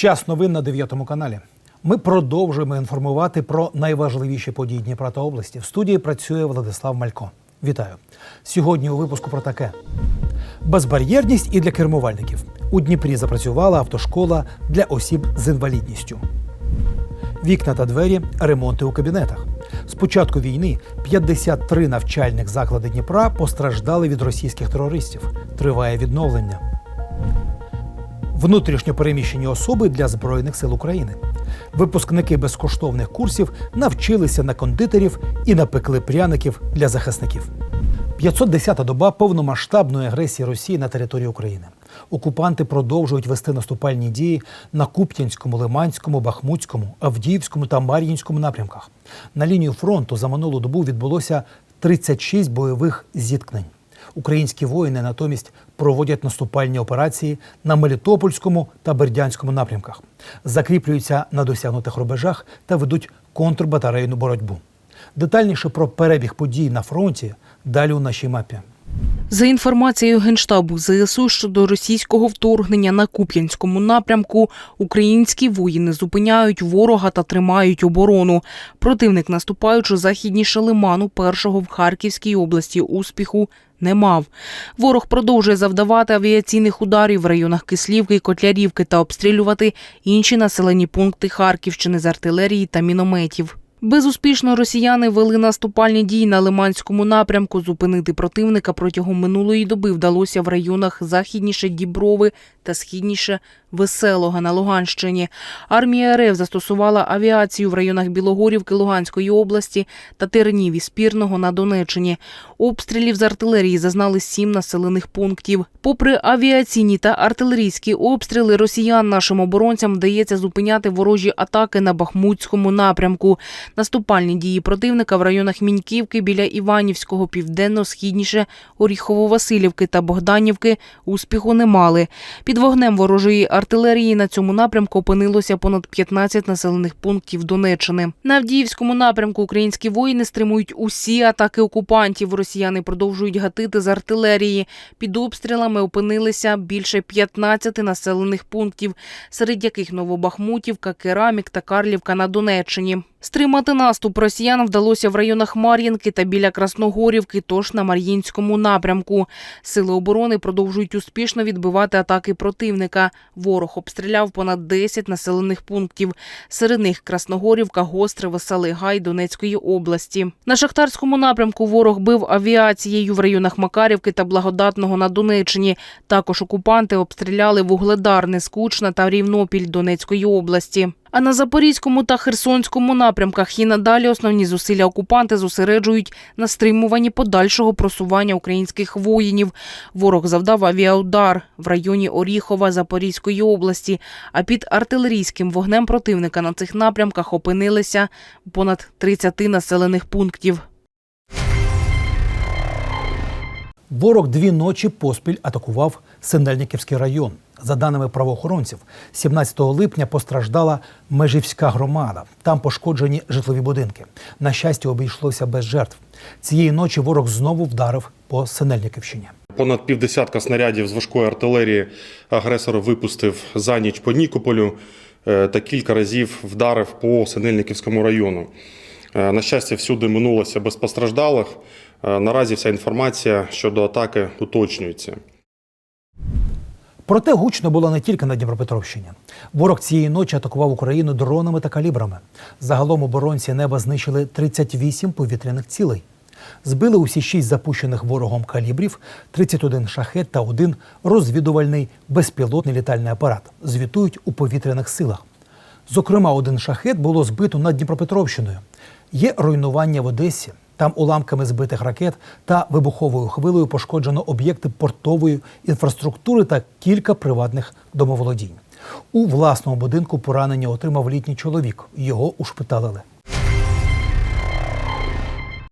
Час новин на 9 каналі. Ми продовжуємо інформувати про найважливіші події Дніпра та області. В студії працює Владислав Малько. Вітаю сьогодні. У випуску про таке: безбар'єрність і для кермувальників. У Дніпрі запрацювала автошкола для осіб з інвалідністю. Вікна та двері, ремонти у кабінетах. З початку війни 53 навчальних заклади Дніпра постраждали від російських терористів. Триває відновлення. Внутрішньо переміщені особи для Збройних сил України. Випускники безкоштовних курсів навчилися на кондитерів і напекли пряників для захисників. 510-та доба повномасштабної агресії Росії на території України. Окупанти продовжують вести наступальні дії на Куп'янському, Лиманському, Бахмутському, Авдіївському та Мар'їнському напрямках. На лінію фронту за минулу добу відбулося 36 бойових зіткнень. Українські воїни натомість проводять наступальні операції на Мелітопольському та Бердянському напрямках, закріплюються на досягнутих рубежах та ведуть контрбатарейну боротьбу. Детальніше про перебіг подій на фронті далі у нашій мапі. За інформацією Генштабу ЗСУ щодо російського вторгнення на Куп'янському напрямку, українські воїни зупиняють ворога та тримають оборону. Противник, наступаючи західніше лиману, першого в Харківській області успіху не мав. Ворог продовжує завдавати авіаційних ударів в районах Кислівки, Котлярівки та обстрілювати інші населені пункти Харківщини з артилерії та мінометів. Безуспішно росіяни вели наступальні дії на Лиманському напрямку. Зупинити противника протягом минулої доби вдалося в районах західніше Діброви та східніше Веселого на Луганщині. Армія РФ застосувала авіацію в районах Білогорівки Луганської області та Тернів і Спірного на Донеччині. Обстрілів з артилерії зазнали сім населених пунктів. Попри авіаційні та артилерійські обстріли, росіян нашим оборонцям вдається зупиняти ворожі атаки на Бахмутському напрямку. Наступальні дії противника в районах Міньківки біля Іванівського, південно-східніше Оріхово-Василівки та Богданівки успіху не мали. Під вогнем ворожої артилерії на цьому напрямку опинилося понад 15 населених пунктів Донеччини. На Авдіївському напрямку українські воїни стримують усі атаки окупантів. Росіяни продовжують гатити з артилерії. Під обстрілами опинилися більше 15 населених пунктів, серед яких Новобахмутівка, Керамік та Карлівка на Донеччині. Стримати наступ росіян вдалося в районах Мар'їнки та біля Красногорівки, тож на Мар'їнському напрямку. Сили оборони продовжують успішно відбивати атаки противника. Ворог обстріляв понад 10 населених пунктів. Серед них Красногорівка, Гостре, Веселий Гай Донецької області. На Шахтарському напрямку ворог бив авіацією в районах Макарівки та Благодатного на Донеччині. Також окупанти обстріляли Вугледар, Нескучна та Рівнопіль Донецької області. А на Запорізькому та Херсонському напрямках і надалі основні зусилля окупанти зосереджують на стримуванні подальшого просування українських воїнів. Ворог завдав авіаудар в районі Оріхова Запорізької області. А під артилерійським вогнем противника на цих напрямках опинилися понад 30 населених пунктів. Ворог дві ночі поспіль атакував Синельниківський район. За даними правоохоронців, 17 липня постраждала Межівська громада. Там пошкоджені житлові будинки. На щастя, обійшлося без жертв. Цієї ночі ворог знову вдарив по Синельниківщині. Понад півдесятка снарядів з важкої артилерії агресор випустив за ніч по Нікополю е, та кілька разів вдарив по Синельниківському району. Е, На щастя, всюди минулося без постраждалих. Е, Наразі вся інформація щодо атаки уточнюється. Проте гучно було не тільки на Дніпропетровщині. Ворог цієї ночі атакував Україну дронами та калібрами. Загалом оборонці неба знищили 38 повітряних цілей. Збили усі шість запущених ворогом калібрів, 31 шахет та один розвідувальний безпілотний літальний апарат. Звітують у повітряних силах. Зокрема, один шахет було збито над Дніпропетровщиною. Є руйнування в Одесі. Там уламками збитих ракет та вибуховою хвилею пошкоджено об'єкти портової інфраструктури та кілька приватних домоволодінь. У власному будинку поранення отримав літній чоловік. Його ушпиталили.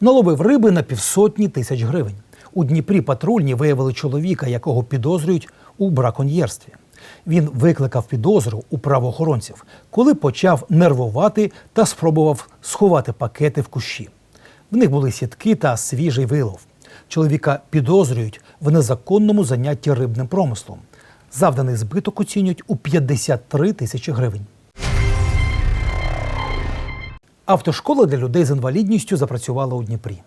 Наловив риби на півсотні тисяч гривень. У Дніпрі патрульні виявили чоловіка, якого підозрюють у браконьєрстві. Він викликав підозру у правоохоронців, коли почав нервувати та спробував сховати пакети в кущі. В них були сітки та свіжий вилов. Чоловіка підозрюють в незаконному занятті рибним промислом. Завданий збиток оцінюють у 53 тисячі гривень. Автошкола для людей з інвалідністю запрацювала у Дніпрі.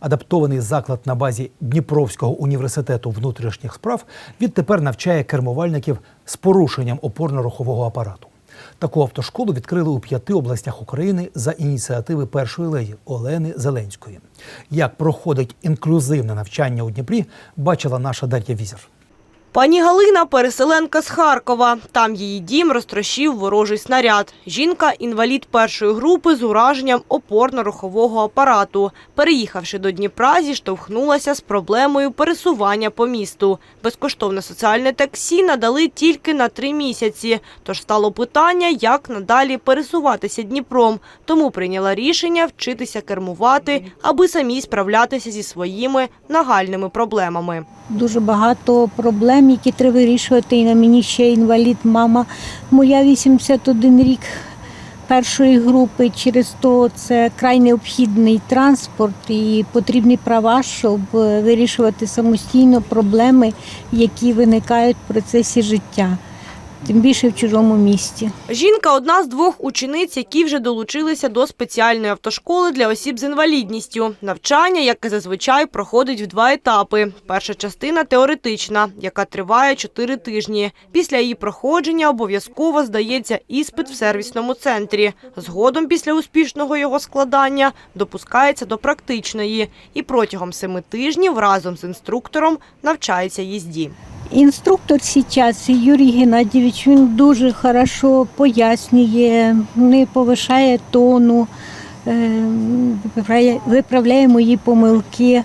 Адаптований заклад на базі Дніпровського університету внутрішніх справ відтепер навчає кермувальників з порушенням опорно-рухового апарату. Таку автошколу відкрили у п'яти областях України за ініціативи першої леді Олени Зеленської. Як проходить інклюзивне навчання у Дніпрі, бачила наша Дар'я Візер. Пані Галина – переселенка з Харкова. Там її дім розтрощив ворожий снаряд. Жінка – інвалід першої групи з ураженням опорно-рухового апарату. Переїхавши до Дніпра, зіштовхнулася з проблемою пересування по місту. Безкоштовне соціальне таксі надали тільки на три місяці. Тож стало питання, як надалі пересуватися Дніпром. Тому прийняла рішення вчитися кермувати, аби самій справлятися зі своїми нагальними проблемами. Дуже багато проблем, які треба вирішувати. І на мені ще інвалід, мама моя 81 рік першої групи. Через то це край необхідний транспорт і потрібні права, щоб е, вирішувати самостійно проблеми, які виникають в процесі життя, тим більше в чужому місті. Жінка одна з двох учениць, які вже долучилися до спеціальної автошколи для осіб з інвалідністю. Навчання, яке зазвичай проходить в два етапи. Перша частина теоретична, яка триває чотири тижні. Після її проходження обов'язково здається іспит в сервісному центрі. Згодом, після успішного його складання, допускається до практичної і протягом семи тижнів разом з інструктором навчається їзді. Інструктор зараз Юрій Геннадійович він дуже хорошо пояснює, не повишає тону, е, виправляє- мої помилки.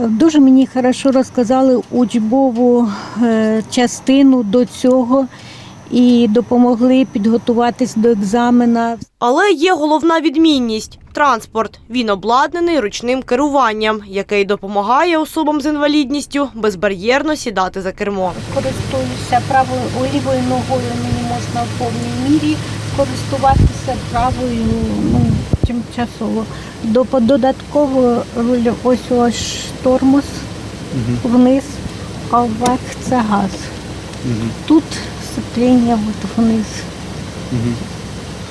Дуже мені хорошо розказали учбову е, частину до цього і допомогли підготуватись до екзамена. Але є головна відмінність – транспорт. Він обладнаний ручним керуванням, який допомагає особам з інвалідністю безбар'єрно сідати за кермо. Користуюся правою лівою ногою, мені можна в повній мірі користуватися правою ну, тимчасово. До, додатково руль ось ось тормоз вниз, а вверх це газ. Тут сцепління от вниз.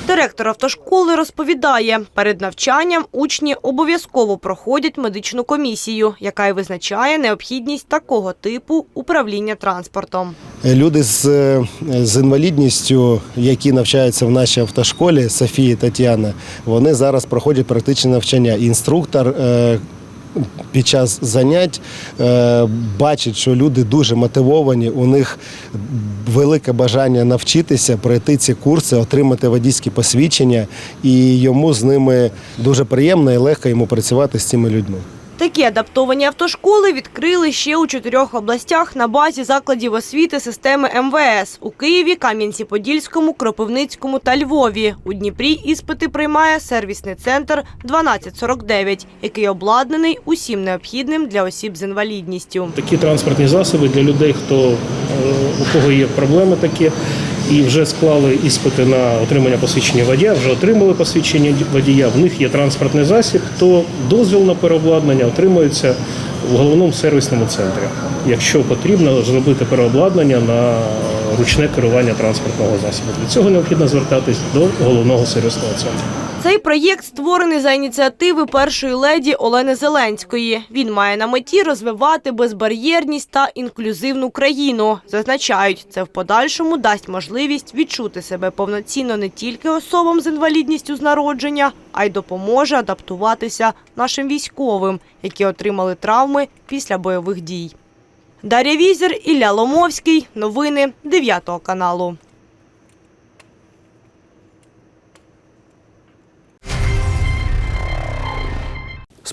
Директор автошколи розповідає, перед навчанням учні обов'язково проходять медичну комісію, яка й визначає необхідність такого типу управління транспортом. Люди з, е, з інвалідністю, які навчаються в нашій автошколі, Софія і Тетяна, вони зараз проходять практичне навчання. Інструктор е, під час занять е, бачить, що люди дуже мотивовані, у них велике бажання навчитися, пройти ці курси, отримати водійські посвідчення, і йому з ними дуже приємно і легко йому працювати з цими людьми. Такі адаптовані автошколи відкрили ще у чотирьох областях на базі закладів освіти системи МВС у Києві, Кам'янці-Подільському, Кропивницькому та Львові. У Дніпрі іспити приймає сервісний центр 1249, який обладнаний усім необхідним для осіб з інвалідністю. Такі транспортні засоби для людей, е, у кого є проблеми такі, і вже склали іспити на отримання посвідчення водія, вже отримали посвідчення водія. В них є транспортний засіб, то дозвіл на переобладнання отримується в головному сервісному центрі. Якщо потрібно зробити переобладнання на ручне керування транспортного засобу. Для цього необхідно звертатись до головного сервісного центру. Цей проєкт створений за ініціативи першої леді Олени Зеленської. Він має на меті розвивати безбар'єрність та інклюзивну країну. Зазначають, це в подальшому дасть можливість відчути себе повноцінно не тільки особам з інвалідністю з народження, а й допоможе адаптуватися нашим військовим, які отримали травми після бойових дій. Дар'я Візер, Ілля Ломовський. Новини 9 каналу.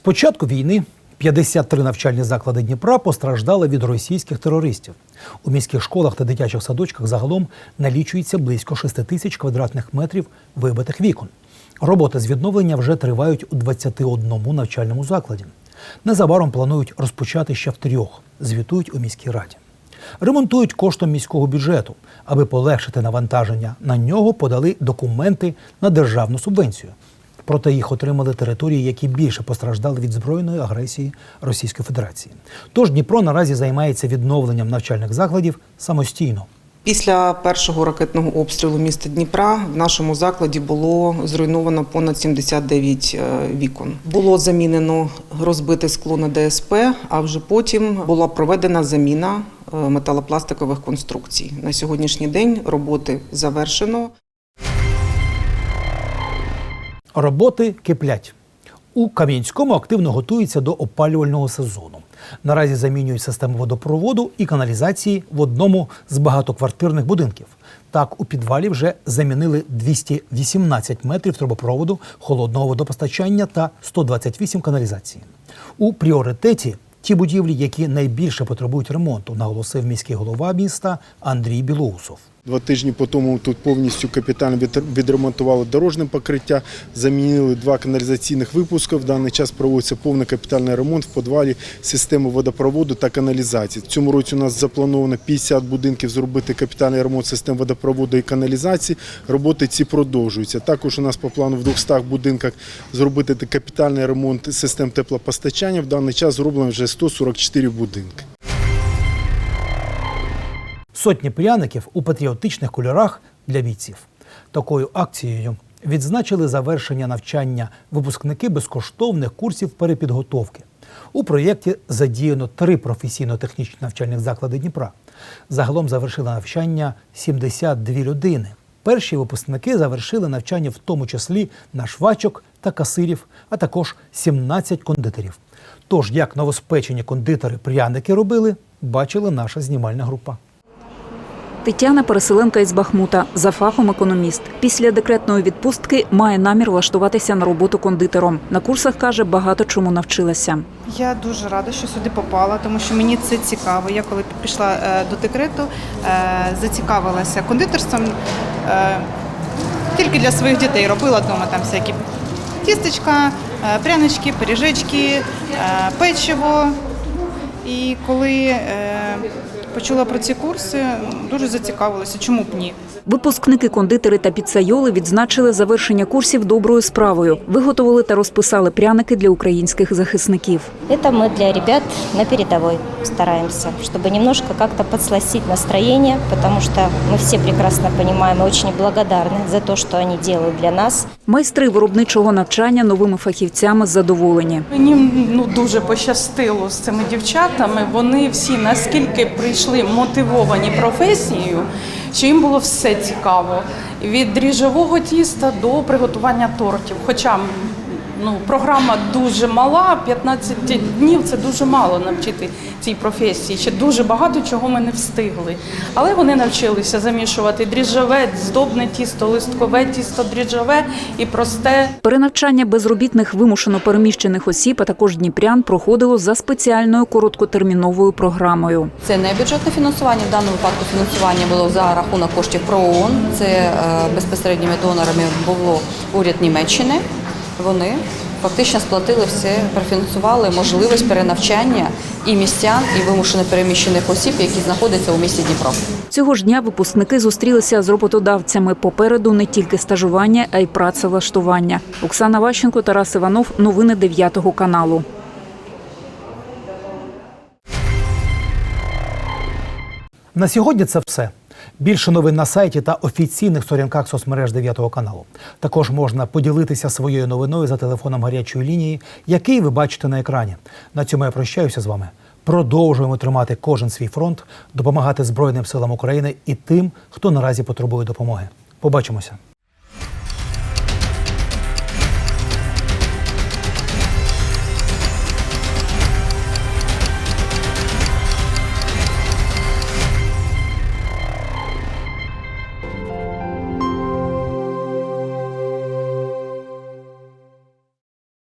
Початку війни 53 навчальні заклади Дніпра постраждали від російських терористів. У міських школах та дитячих садочках загалом налічується близько 6 тисяч квадратних метрів вибитих вікон. Роботи з відновлення вже тривають у 21 навчальному закладі. Незабаром планують розпочати ще в трьох, звітують у міській раді. Ремонтують коштом міського бюджету. Аби полегшити навантаження на нього, подали документи на державну субвенцію. Проте їх отримали території, які більше постраждали від збройної агресії Російської Федерації. Тож Дніпро наразі займається відновленням навчальних закладів самостійно. Після першого ракетного обстрілу міста Дніпра в нашому закладі було зруйновано понад 79 е, вікон. Було замінено розбите скло на ДСП, а вже потім була проведена заміна е, металопластикових конструкцій. На сьогоднішній день роботи завершено. Роботи киплять. У Кам'янському активно готуються до опалювального сезону. Наразі замінюють систему водопроводу і каналізації в одному з багатоквартирних будинків. Так, у підвалі вже замінили 218 метрів трубопроводу холодного водопостачання та 128 каналізації. У пріоритеті ті будівлі, які найбільше потребують ремонту, наголосив міський голова міста Андрій Білоусов. Два тижні по тому тут повністю капітально відремонтували дорожне покриття, замінили два каналізаційних випуски. В даний час проводиться повний капітальний ремонт в підвалі системи водопроводу та каналізації. Цьому році у нас заплановано 50 будинків зробити капітальний ремонт систем водопроводу і каналізації. Роботи ці продовжуються. Також у нас по плану в 200 будинках зробити капітальний ремонт систем теплопостачання. В даний час зроблено вже 144 будинки. Сотні пряників у патріотичних кольорах для бійців. Такою акцією відзначили завершення навчання випускники безкоштовних курсів перепідготовки. У проєкті задіяно три професійно-технічні навчальних заклади Дніпра. Загалом завершили навчання 72 людини. Перші випускники завершили навчання в тому числі на швачок та касирів, а також 17 кондитерів. Тож, як новоспечені кондитери пряники робили, бачила наша знімальна група. Тетяна переселенка із Бахмута за фахом економіст. Після декретної відпустки має намір влаштуватися на роботу кондитером. На курсах каже, багато чому навчилася. Я дуже рада, що сюди попала, тому що мені це цікаво. Я коли пішла е, до декрету, е, зацікавилася кондитерством. Е, Тільки для своїх дітей робила вдома там всякі тістечка, прянички, пиріжечки, печиво. І коли почула про ці курси, дуже зацікавилася, чому б ні. Випускники кондитери та піцайоли відзначили завершення курсів доброю справою. Виготовили та розписали пряники для українських захисників. Это мы для ребят на передовой стараемся, чтобы немножко как-то подсластить настроение, потому что мы все прекрасно понимаем и очень благодарны за то, что они делают для нас. Майстри виробничого навчання новими фахівцями задоволені. Мені ну дуже пощастило з цими дівчатами. Вони всі наскільки прийшли мотивовані професією, що їм було все цікаво від дріжджового тіста до приготування тортів. Хоча ну, програма дуже мала, 15 днів це дуже мало навчити цій професії. Ще дуже багато чого ми не встигли. Але вони навчилися замішувати дріжджове, здобне тісто, листкове тісто, дріжджове і просте. Перенавчання безробітних вимушено переміщених осіб, а також дніпрян проходило за спеціальною короткотерміновою програмою. Це не бюджетне фінансування. В даному випадку фінансування було за рахунок коштів ПРООН. Це е, безпосередніми донорами було уряд Німеччини. Вони фактично сплатили все, профінансували можливість перенавчання і містян, і вимушено переміщених осіб, які знаходяться у місті Дніпро. Цього ж дня випускники зустрілися з роботодавцями. Попереду не тільки стажування, а й працевлаштування. Оксана Ващенко, Тарас Іванов. Новини 9 каналу. На сьогодні це все. Більше новин на сайті та офіційних сторінках соцмереж 9 каналу. Також можна поділитися своєю новиною за телефоном гарячої лінії, який ви бачите на екрані. На цьому я прощаюся з вами. Продовжуємо тримати кожен свій фронт, допомагати Збройним силам України і тим, хто наразі потребує допомоги. Побачимося.